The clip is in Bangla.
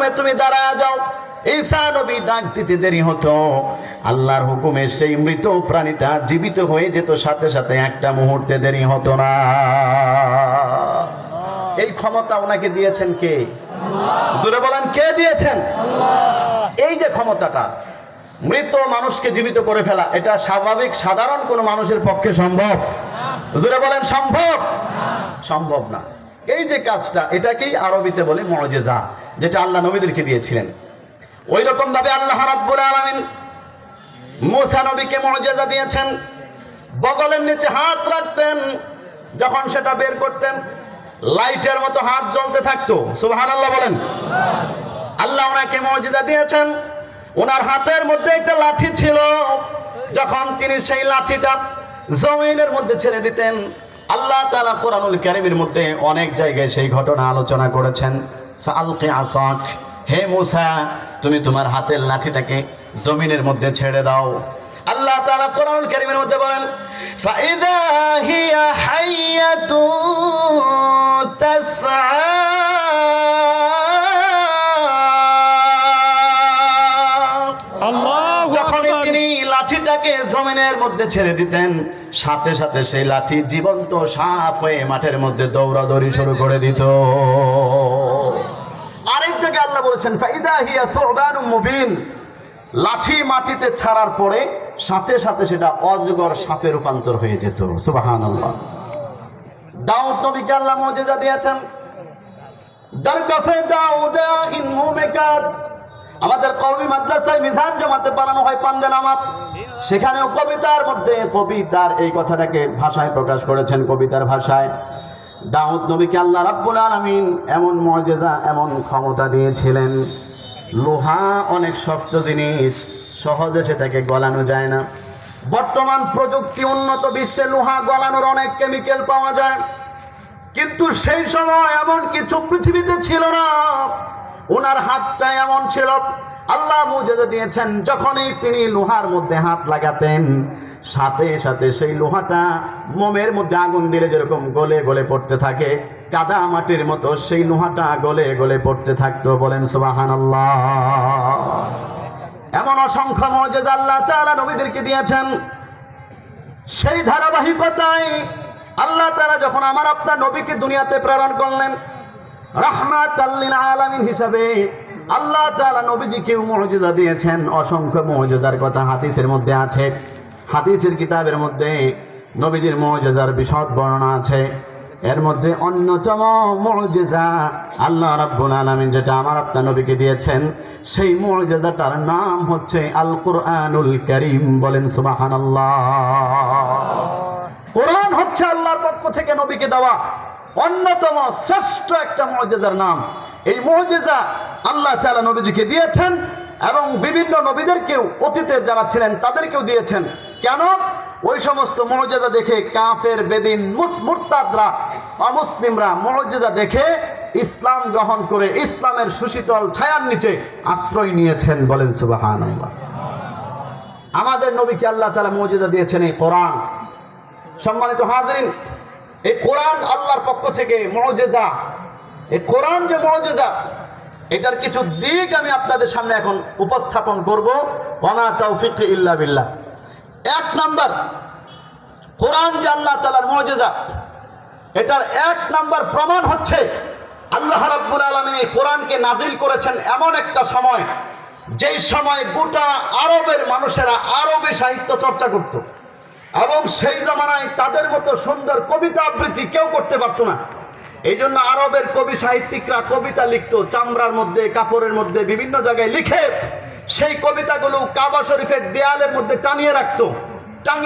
হুকুমে তুমি দাঁড়া যাও। ঈসা নবী ডাক দিতে দেরি হতো। আল্লাহর হুকুমে সেই মৃত প্রাণীটা জীবিত হয়ে যেত সাথে সাথে একটা মুহূর্তে দেরি হতো না। এই ক্ষমতা ওনাকে দিয়েছেন কে? জোরে বলেন কে দিয়েছেন? এই যে ক্ষমতাটা মৃত মানুষকে জীবিত করে ফেলা এটা স্বাভাবিক সাধারণ কোনো মানুষের পক্ষে সম্ভব। জোরে বলেন সম্ভব? সম্ভব না। এই যে কাজটা, এটাকেই আরবিতে বলে মজেজা, যেটা আল্লাহ নবীদেরকে দিয়েছিলেন। ওই রকম ভাবে আল্লাহ রাব্বুল আলামিন মুসা নবীকে মজেজা দিয়েছেন। বগলের নিচে হাত রাখতেন, যখন সেটা বের করতেন, লাইটের মতো হাত জ্বলতে থাকতো। সুবহানাল্লাহ বলেন। আল্লাহ ওনাকে মর্যাদা দিয়েছেন। ওনার হাতের মধ্যে একটা লাঠি ছিল, যখন তিনি সেই লাঠিটা জমিনের মধ্যে ছেড়ে দিতেন। আল্লাহ তালা কোরআনুল কারিমের মধ্যে অনেক জায়গায় সেই ঘটনা আলোচনা করেছেন। আলকে আসাক, হে মুসা, তুমি তোমার হাতের লাঠিটাকে জমিনের মধ্যে ছেড়ে দাও। আল্লাহ তালা কোরআনুল কারীমের মধ্যে বলেন ফাইদা হিয়া হাইয়াতুন তাসআ লাঠিটাকে জমিনের মধ্যে ছেড়ে দিতেন। সাথে সাথে সেই লাঠি জীবন্ত সাপ হয়ে মাঠের মধ্যে দৌড়াদৌড়ি শুরু করে দিত। আরেক জায়গায় আল্লাহ বলেছেন, ফাইদা হিয়া সুরবানুম মুবিন। লাঠি মাটিতে ছাড়ার পরে সাথে সাথে সেটা অজগর সাপে রূপান্তর হয়ে যেত। সুবহানাল্লাহ। দাউদ নবীকে আল্লাহ মজেজা দিয়েছেন। দরকাফে দাউদা ইন মুমেকার আমাদের কবি মাদ্রাসায় মিজান জমাতে পালানো হয় পান্দে নামাত সেখানেও কবিতার মধ্যে কবিতার এই কথাটাকে ভাষায় প্রকাশ করেছেন কবিতার ভাষায়। দাউদ নবীকে আল্লাহ রাব্বুল আলামিন এমন মজেজা, এমন ক্ষমতা দিয়েছিলেন। লোহা অনেক শক্ত জিনিস, সহজে সেটাকে গলানো যায় না। বর্তমান প্রযুক্তি উন্নত বিশ্বে লোহা গলানোর অনেক কেমিক্যাল পাওয়া যায়। কিন্তু সেই সময় এমন কিছু পৃথিবীতে ছিল না। ওনার হাতটা এমন ছিল। আল্লাহ মুজেদে দিয়েছেন, যখনই তিনি লোহার মধ্যে হাত লাগাতেন, সাথে সাথে সেই লোহাটা মোমের মধ্যে আগুন দিলে যেরকম গলে গলে পড়তে থাকে, কাদা মাটির মতো সেই লোহাটা গলে গলে পড়তে থাকতো। বলেন সুবাহান এমন অসংখ্য মজেদ আল্লাহ তাআলা নবীদেরকে দিয়েছেন। সেই ধারাবাহিকতায় আল্লাহ তাআলা যখন আমার আপনার নবীকে দুনিয়াতে প্রেরণ করলেন হিসাবে আল্লাহ তাআলা নবীজিকে মুজিজা দিয়েছেন। অসংখ্য মুজিজার কথা হাদিসের মধ্যে আছে। হাদিসের কিতাবের মধ্যে নবীজির মুজিজার বিশদ বর্ণনা আছে। এর মধ্যে অন্যতম মুজিজা আল্লাহ রাব্বুল আলামিন যেটা আমার আপনার নবীকে দিয়েছেন, সেই মুজিজাটার নাম হচ্ছে আল কুরআনুল কারীম। বলেন সুবহানাল্লাহ। কোরআন হচ্ছে আল্লাহর পক্ষ থেকে নবীকে দেওয়া। অন্যতম শ্রেষ্ঠ একটা মজেজার নাম। এই মজেজা আল্লাহ তাআলা নবীজিকে দিয়েছেন এবং বিভিন্ন নবীদেরকেও, অতীতের যারা ছিলেন তাদেরকেও দিয়েছেন। কেন? ওই সমস্ত মজেজা দেখে কাফের, বেদিন, মুস- মুরতাদরা, অমুসলিমরা মজেজা দেখে ইসলাম গ্রহণ করে ইসলামের সুশীতল ছায়ার নিচে আশ্রয় নিয়েছেন বলেন সুবাহান আমাদের নবীকে আল্লাহ তাআলা মজেজা দিয়েছেন এই কোরআন। সম্মানিত হাজরিন এই কোরআন আল্লাহর পক্ষ থেকে মজেজা। এই কোরআন যে মজেজা, এটার কিছু দিক আমি আপনাদের সামনে এখন উপস্থাপন করব। ওমা তৌফিক ইল্লা বিল্লাহ। এক নাম্বার, কোরআন যে আল্লাহ তাআলার মজেজা, এটার এক নাম্বার প্রমাণ হচ্ছে আল্লাহ রাব্বুল আলামিন এই কোরআনকে নাজিল করেছেন এমন একটা সময়, যেই সময় গোটা আরবের মানুষেরা আরবে সাহিত্য চর্চা করত। এবং সেই জমানায় তাদের মতো সুন্দর কবিতা আবৃত্তি কেউ করতে পারতো না। এই জন্য আরবের কবি সাহিত্যিকরা কবিতা লিখত, চামড়ার মধ্যে, কাপড়ের মধ্যে, বিভিন্ন জায়গায় লিখে সেই কবিতাগুলো কাবা শরীফের দেয়ালের মধ্যে টানিয়ে রাখতো।